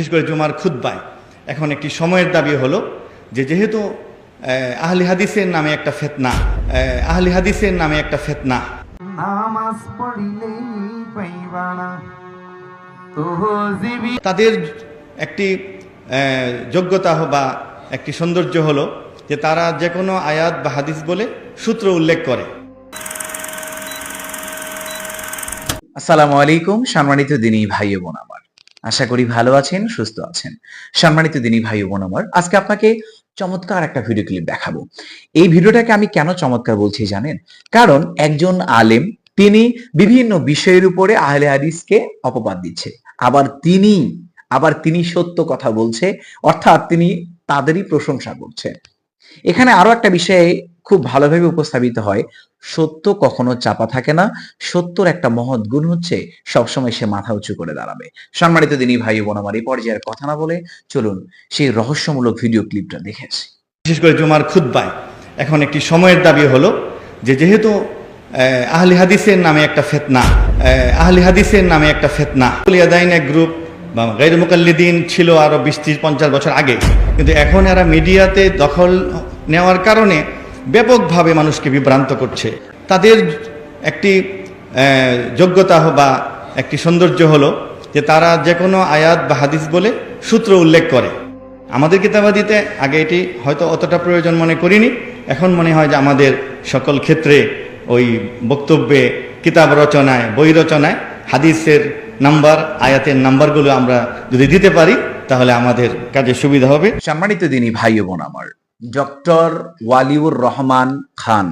বিশেষ করে জুমার খুদ্বায় এখন একটি সময়ের দাবি হলো যে যেহেতু আহলি হাদিসের নামে একটা ফেতনা আহলি হাদিসের নামে একটা ফেতনা। নামাজ পড়িলেই তাদের একটি যোগ্যতা বা একটি সৌন্দর্য হলো যে তারা যে কোনো আয়াত বা হাদিস বলে সূত্র উল্লেখ করে। আসসালামু আলাইকুম সম্মানিত দিনী ভাই বোন আমার। আশা করি ভালো আছেন, সুস্থ আছেন। সম্মানিত দিনী ভাই বোন আমার, আজকে আপনাকে চমৎকার একটা ভিডিও ক্লিপ দেখাবো। এই ভিডিওটাকে আমি কেন চমৎকার বলছি জানেন? কারণ একজন আলেম, তিনি বিভিন্ন বিষয়ের উপরে আহলে হাদিসকে অপবাদ দিচ্ছে। আবার তিনি আবার তিনি সত্য কথা বলছে, অর্থাৎ তিনি তাদেরই প্রশংসা করছে। এখানে আরও একটা বিষয়ে খুব ভালোভাবে উপস্থাপিত হয়। সত্য কখনো চাপা থাকে না। সত্যর একটা মহৎ গুণ হচ্ছে সবসময় সে মাথা উঁচু করে দাঁড়াবে। সম্মানিত দিনী ভাই বোন আমার এই পর্যায়ের কথা না বলে চলুন সেই রহস্যমূলক ভিডিও ক্লিপটা দেখে আসি। বিশেষ করে জুমার খুদ্বায় এখন একটি সময়ের দাবি হলো যে যেহেতু আহ, আহলি হাদিসের নামে একটা ফেতনা আহ, আহলি হাদিসের নামে একটা ফেতনা। লিয়াদাইন এক গ্রুপ বা গৈর মুকাল্লিদিন ছিল আরও বিশ ত্রিশ পঞ্চাশ বছর আগে। কিন্তু এখন এরা মিডিয়াতে দখল নেওয়ার কারণে ব্যাপকভাবে মানুষকে বিভ্রান্ত করছে। তাদের একটি যোগ্যতা বা একটি সৌন্দর্য হলো যে তারা যে কোনো আয়াত বা হাদিস বলে সূত্র উল্লেখ করে। আমাদের কিতাবাদিতে আগে এটি হয়তো অতটা প্রয়োজন মনে করিনি। এখন মনে হয় যে আমাদের সকল ক্ষেত্রে ওই বক্তব্যে, কিতাব রচনায়, বই রচনায় হাদিসের নাম্বার, আয়াতের নাম্বারগুলো আমরা যদি দিতে পারি, তাহলে আমাদের কাজে সুবিধা হবে। সম্মানিত দিনী ভাই বোন আমার ডক্টর ওয়ালিউর রহমান খান,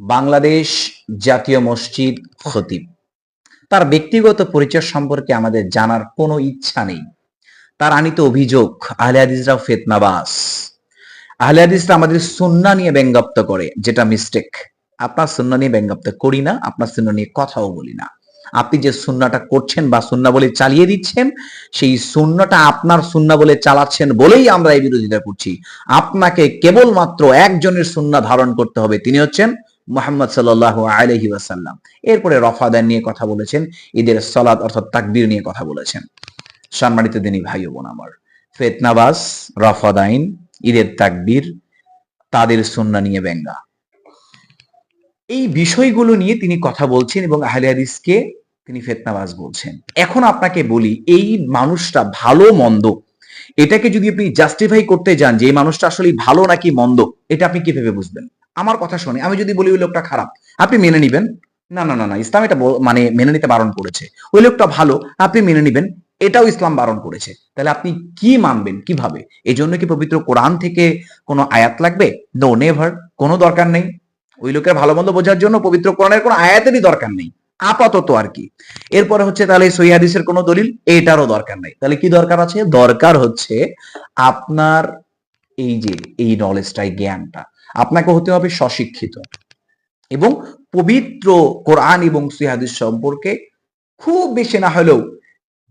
বাংলাদেশ জাতীয় মসজিদ খতিব। তার ব্যক্তিগত পরিচয় সম্পর্কে আমাদের জানার কোনো ইচ্ছা নেই। তার আনিত অভিযোগ, আহলে হাদিসরাও ফেতনাবাস। আহলে হাদিসরা আমাদের সুন্না নিয়ে ব্যঙ্গাপ্ত করে, যেটা মিস্টেক আপনার সুন্না নিয়ে ব্যঙ্গাপ্ত করি না, আপনার সুন্না নিয়ে কথাও বলি না। আপনি যে সুন্নাটা করছেন বা সুন্না বলে চালিয়ে দিচ্ছেন, সেই সুন্নাটা আপনার সুন্না বলে চালাচ্ছেন বলেই আমরা এই বিরোধিতা করছি। আপনাকে কেবলমাত্র একজনের সুন্না ধারণ করতে হবে, তিনি হচ্ছেন মোহাম্মদ সাল্লাহ আলহি ওয়াসাল্লাম। এরপরে রফাদান নিয়ে কথা বলেছেন, ঈদের সলাদ অর্থাৎ তাকবির নিয়ে কথা বলেছেন। সম্মানিত দিনী ভাই বোন আমার ফেতনাবাস রফাদাইন, ঈদের তাকবির, তাদের সুন্না নিয়ে ব্যঙ্গা। এই বিষয়গুলো নিয়ে তিনি কথা বলছেন এবং আহলে হাদিসকে তিনি ফেতনাবাজ বলছেন। এখন আপনাকে বলি, এই মানুষটা ভালো, মন্দ, এটাকে যদি আপনি জাস্টিফাই করতে যান যে এই মানুষটা আসলে ভালো নাকি মন্দ, এটা আপনি কীভাবে বুঝবেন? আমার কথা শুনে, আমি যদি বলি ওই লোকটা খারাপ, আপনি মেনে নিবেন? না না না না, ইসলাম এটা মানে মেনে নিতে বারণ করেছে। ওই লোকটা ভালো, আপনি মেনে নিবেন, এটাও ইসলাম বারণ করেছে। তাহলে আপনি কি মানবেন, কীভাবে? এই জন্য কি পবিত্র কোরআন থেকে কোনো আয়াত লাগবে? নো নেভার কোনো দরকার নেই। ওই লোকের ভালো মন্দ বোঝার জন্য পবিত্র কোরআনের কোনো আয়াতেরই দরকার নেই। আপাতত আর কি। এরপরে হচ্ছে তাহলে সহি হাদিসের কোনো দলিল? এটারও দরকার নেই। তাহলে কি দরকার আছে? দরকার হচ্ছে আপনার এই যে, এই নলেজটাই জ্ঞানটা, আপনাকে হতে হবে স্বশিক্ষিত। এবং পবিত্র কোরআন এবং হাদিস সম্পর্কে খুব বেশি না হলেও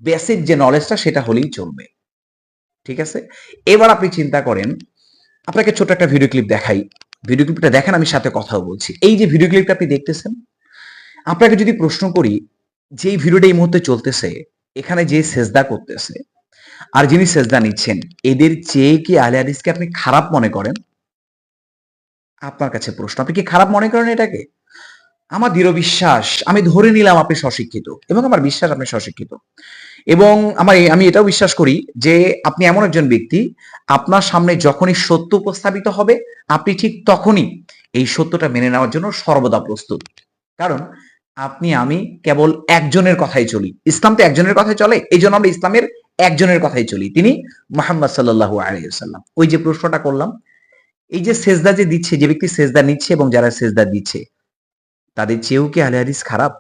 বেসিক যে নলেজটা সেটা হলেই চলবে। ঠিক আছে? এবার আপনি চিন্তা করেন, আপনাকে ছোট একটা ভিডিও ক্লিপ দেখাই। ভিডিও ক্লিপটা দেখেন, আমি সাথে কথাও বলছি। এই যে ভিডিও ক্লিপটা আপনি দেখতেছেন, আপনাকে যদি প্রশ্ন করি, যে ভিডিওটা এই মুহূর্তে চলতেছে, এখানে যে সেজদা করতেছে, আর যিনি সেজদা নিচ্ছেন, এদের চেয়ে কি আলে হাদিসকে আপনি খারাপ মনে করেন? আপনার কাছে প্রশ্ন। আপনি কি খারাপ মনে করেন এটাকে? আমার দৃঢ় বিশ্বাস, আমি ধরে নিলাম আপনি স্বশিক্ষিত এবং আমার বিশ্বাস আপনি স্বশিক্ষিত। এবং আমার আমি এটাও বিশ্বাস করি যে আপনি এমন একজন ব্যক্তি, আপনার সামনে যখনই সত্য উপস্থাপিত হবে, আপনি ঠিক তখনই এই সত্যটা মেনে নেওয়ার জন্য সর্বদা প্রস্তুত। কারণ আপনি, আমি কেবল একজনের কথাই চলি। ইসলাম তো একজনের কথাই চলে, এই জন্য আমরা ইসলামের একজনের কথাই চলি। তিনি মোহাম্মদ সাল্লাহ আলাইসাল্লাম ওই যে প্রশ্নটা করলাম, এই যে সেজদা যে দিচ্ছে, যে ব্যক্তি সেজদা নিচ্ছে এবং যারা সেজদা দিচ্ছে তাদের চেয়েও কি আলে হাদিস খারাপ?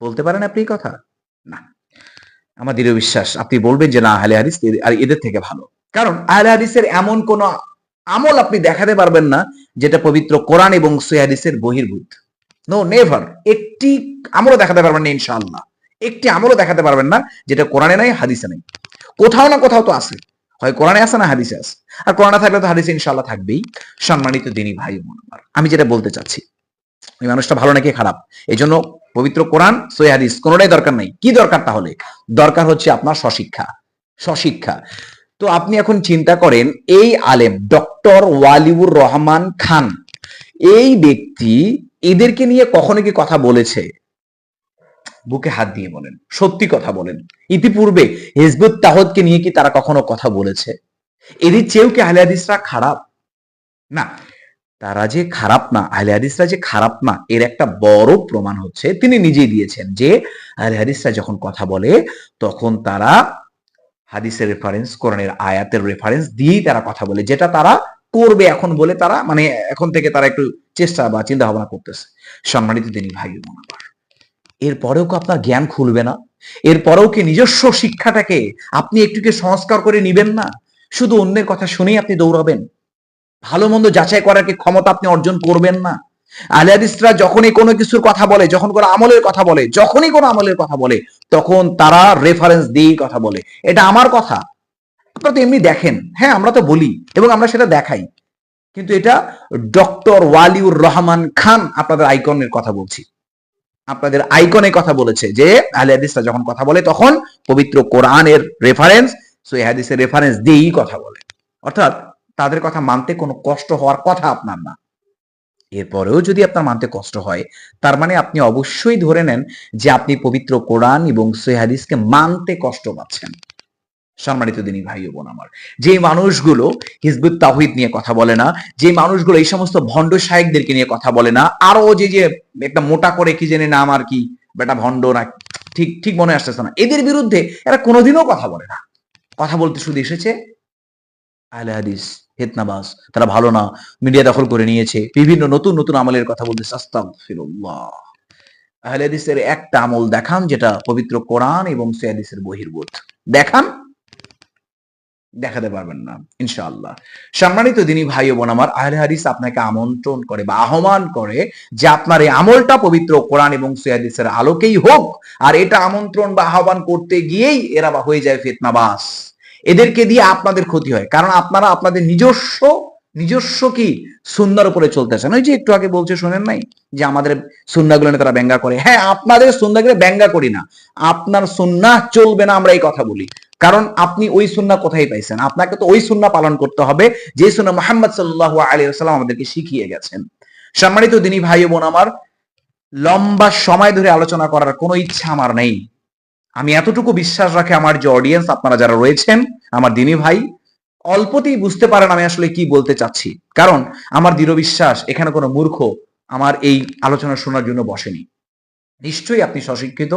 বলতে পারেন আপনি এই কথা? না। আমার দৃঢ় বিশ্বাস, আপনি বলবেন যে না, আহলে হাদিস আর এদের থেকে ভালো। কারণ আহলে হাদিসের এমন কোন আমল আপনি দেখাতে পারবেন না, যেটা পবিত্র কোরআন এবং সহি হাদিসের বহির্ভূত। নো নেভার একটি আমলও দেখাতে পারবেন না, ইনশাআল্লাহ। একটি আমলও দেখাতে পারবেন না, যেটা কোরআনে নাই, হাদিসে নাই। কোথাও না কোথাও তো আছে। হয় কোরআনে আছে না হাদিসে আছে। আর কোরআনে থাকলে তো হাদিসে ইনশাআল্লাহ থাকবেই। সম্মানিত দিনী ভাই বোন আমি যেটা বলতে চাচ্ছি ওই মানুষটা ভালো নাকি খারাপ? এই জন্য পবিত্র কোরআন, সহি হাদিস কোনোটাই দরকার নাই। কি দরকার তাহলে? দরকার হচ্ছে আপনার স্বশিক্ষা। স্বশিক্ষা। তো আপনি এখন চিন্তা করেন, এই আলেম, ডক্টর ওয়ালিউর রহমান খান, এই ব্যক্তি এদেরকে নিয়ে কখনো কি কথা বলেছে? বুকে হাত দিয়ে বলেন, সত্যি কথা বলেন। ইতিপূর্বে হিজবুত তাহদকে নিয়ে কি তারা কখনো কথা বলেছে? এদের চেয়েও কি আহলে হাদিসরা খারাপ? না। তারা যে খারাপ না, আহলে হাদিসরা যে খারাপ না, এর একটা বড় প্রমাণ হচ্ছে তিনি নিজেই দিয়েছেন যে আহলে হাদিসরা যখন কথা বলে তখন তারা হাদিসের রেফারেন্স কোরআনের আয়াতের রেফারেন্স দিয়েই তারা কথা বলে, যেটা তারা করবে এখন বলে তারা মানে এখন থেকে তারা একটু চেষ্টা বা চিন্তা ভাবনা করতেছে। সম্মানিত তিনি ভাই আমার, এরপরেও কি আপনার জ্ঞান খুলবে না? এরপরেও কি নিজস্ব শিক্ষাটাকে আপনি একটুকে সংস্কার করে নিবেন না? শুধু অন্যের কথা শুনেই আপনি দৌড়াবেন? ভালো মন্দ যাচাই করার কি ক্ষমতা আপনি অর্জন করবেন না? আলিয়াদিসরা যখনই কোনো কিছুর কথা বলে, যখন কোনো আমলের কথা বলে, যখনই কোনো আমলের কথা বলে, তখন তারা রেফারেন্স দিয়েই কথা বলে। এটা আমার কথা। আপনারা তো এমনি দেখেন। হ্যাঁ আমরা তো বলি এবং আমরা সেটা দেখাই। কিন্তু এটা ডক্টর ওয়ালিউর রহমান খান আপনাদের আইকনের কথা বলছি। আপনাদের আইকনে কথা বলেছে যে, আহলে যখন কথা বলে, তখন পবিত্র কোরআনের রেফারেন্স সই হাদিসের রেফারেন্স দিয়েই কথা বলে। অর্থাৎ তাদের কথা মানতে কোনো কষ্ট হওয়ার কথা আপনার না। এরপরেও যদি আপনার মানতে কষ্ট হয়, তার মানে আপনি অবশ্যই ধরে নেন যে আপনি পবিত্র কোরআন এবং সই হাদিসকে মানতে কষ্ট পাচ্ছেন। সম্মানিত দিনী ভাই বোন আমার, যে মানুষগুলো হিজবুত তাহিদ নিয়ে কথা বলে না, যে মানুষগুলো এই সমস্ত ভণ্ড শায়েকদেরকে নিয়ে কথা বলে না, আরও যে যে একটা মোটা করে কি জেনে নাম আর কি, বেটা ভণ্ড না, ঠিক ঠিক মনে আসতেছে না। এদের বিরুদ্ধে এরা কোনোদিনও কথা বলে না। কথা বলতে শুধু এসেছে আহলে হাদিস হেতনাবাস। তারা ভালো না। মিডিয়া দখল করে নিয়েছে। বিভিন্ন নতুন নতুন আমলের কথা বলতে হাদিসের একটা আমল দেখান, যেটা পবিত্র কোরআন এবং সে হাদিসের বহির্ভূত। দেখান। দেখাতে পারবেন না, ইনশাআল্লাহ। সম্মানিত দিনী ভাই বোন আমার, আহলে হাদিস আপনাকে আমন্ত্রণ করে বা আহ্বান করে যে আপনার এই আমলটা পবিত্র কোরআন এবং সৈয়াদিসের আলোকেই হোক, আর এটা আমন্ত্রণ বা আহ্বান করতে গিয়েই এরা বা হয়ে যায় ফেতনাবাস। এদেরকে দিয়ে আপনাদের ক্ষতি হয়। কারণ আপনারা আপনাদের নিজস্ব নিজস্ব কি সুন্নার উপরে চলতেছেন ওই যে একটু আগে বলছে, শোনেন নাই? যে আমাদের সুন্নাগুলো তারা ব্যঙ্গা করে। হ্যাঁ আপনাদের সুন্নাগুলো ব্যঙ্গা করি না। আপনার সুন্নাহ চলবে না, আমরা এই কথা বলি। কারণ আপনি ওই সুন্না কোথায় পাইছেন? আপনাকে তো ওই সুন্না পালন করতে হবে, যে সুন্না মোহাম্মদ সাল্লাহ আলী সাল্লাম আমাদেরকে শিখিয়ে গেছেন। সম্মানিত দিনী ভাই বোন আমার, লম্বা সময় ধরে আলোচনা করার কোনো ইচ্ছা আমার নেই। আমি এতটুকু বিশ্বাস রাখে আমার যে অডিয়েন্স আপনারা যারা রয়েছেন, আমার দিনী ভাই, অল্পতেই বুঝতে পারেন আমি আসলে কি বলতে চাচ্ছি। কারণ আমার দৃঢ় বিশ্বাস, এখানে কোনো মূর্খ আমার এই আলোচনা শোনার জন্য বসেনি। নিশ্চয়ই আপনি সশিক্ষিত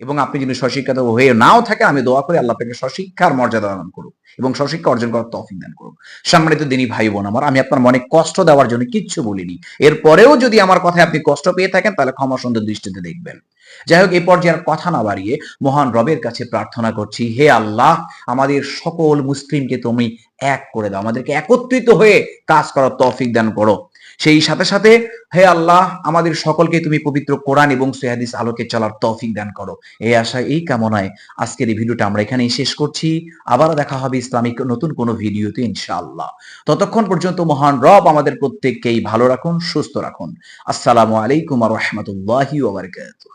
এবং আপনি যদি সশিক্ষিত হয়ে নাও থাকেন, আমি দোয়া করি আল্লাহ আপনাকে সশিক্ষার মর্যাদা দান করুক এবং সশিক্ষা অর্জন করার তৌফিক দান করুক। সম্মানিত দিনী ভাই বোন আমার, আমি আপনার মনে কষ্ট দেওয়ার জন্য কিচ্ছু বলিনি। এরপরেও যদি আমার কথায় আপনি কষ্ট পেয়ে থাকেন, তাহলে ক্ষমা সুন্দর দৃষ্টিতে দেখবেন। যাই হোক এই পর্যায়ে আর কথা না বাড়িয়ে মহান রবের কাছে প্রার্থনা করছি, হে আল্লাহ, আমাদের সকল মুসলিমকে তুমি এক করে দাও, আমাদেরকে একত্রিত হয়ে কাজ করার তৌফিক দান করো। সেই সাথে সাথে, হে আল্লাহ, আমাদের সকলকে তুমি পবিত্র কোরআন এবং সেহাদিস আলোকে চলার তৌফিক দান করো। এই আশা এই কামনায় আজকের এই ভিডিওটা আমরা এখানেই শেষ করছি। আবার দেখা হবে ইসলামিক নতুন কোনো ভিডিওতে, ইনশাআল্লাহ। ততক্ষণ পর্যন্ত মহান রব আমাদের প্রত্যেককেই ভালো রাখুন, সুস্থ রাখুন। আসসালামু আলাইকুম আর রহমতুল্লাহি ওয়া বারাকাতুহু।